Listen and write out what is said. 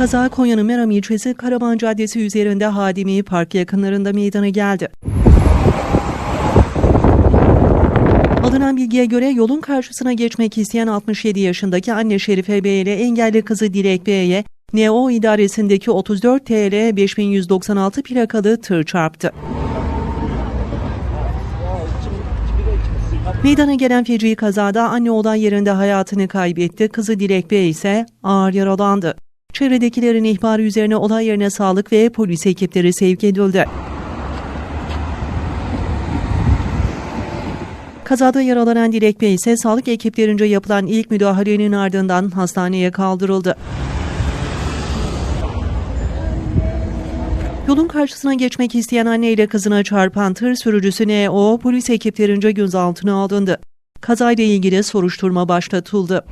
Kaza Konya'nın Meram ilçesi Karaman Caddesi üzerinde Hadimi Park yakınlarında meydana geldi. Alınan bilgiye göre yolun karşısına geçmek isteyen 67 yaşındaki anne Şerife Bey ile engelli kızı Dilek Bey'e NO idaresindeki 34 TL 5196 plakalı tır çarptı. Meydana gelen feci kazada anne olay yerinde hayatını kaybetti, kızı Dilek Bey ise ağır yaralandı. Çevredekilerin ihbarı üzerine olay yerine sağlık ve polis ekipleri sevk edildi. Kazada yaralanan Dilek Bey ise sağlık ekiplerince yapılan ilk müdahalenin ardından hastaneye kaldırıldı. Yolun karşısına geçmek isteyen anne ile kızına çarpan tır sürücüsü NO polis ekiplerince gözaltına alındı. Kazayla ilgili soruşturma başlatıldı.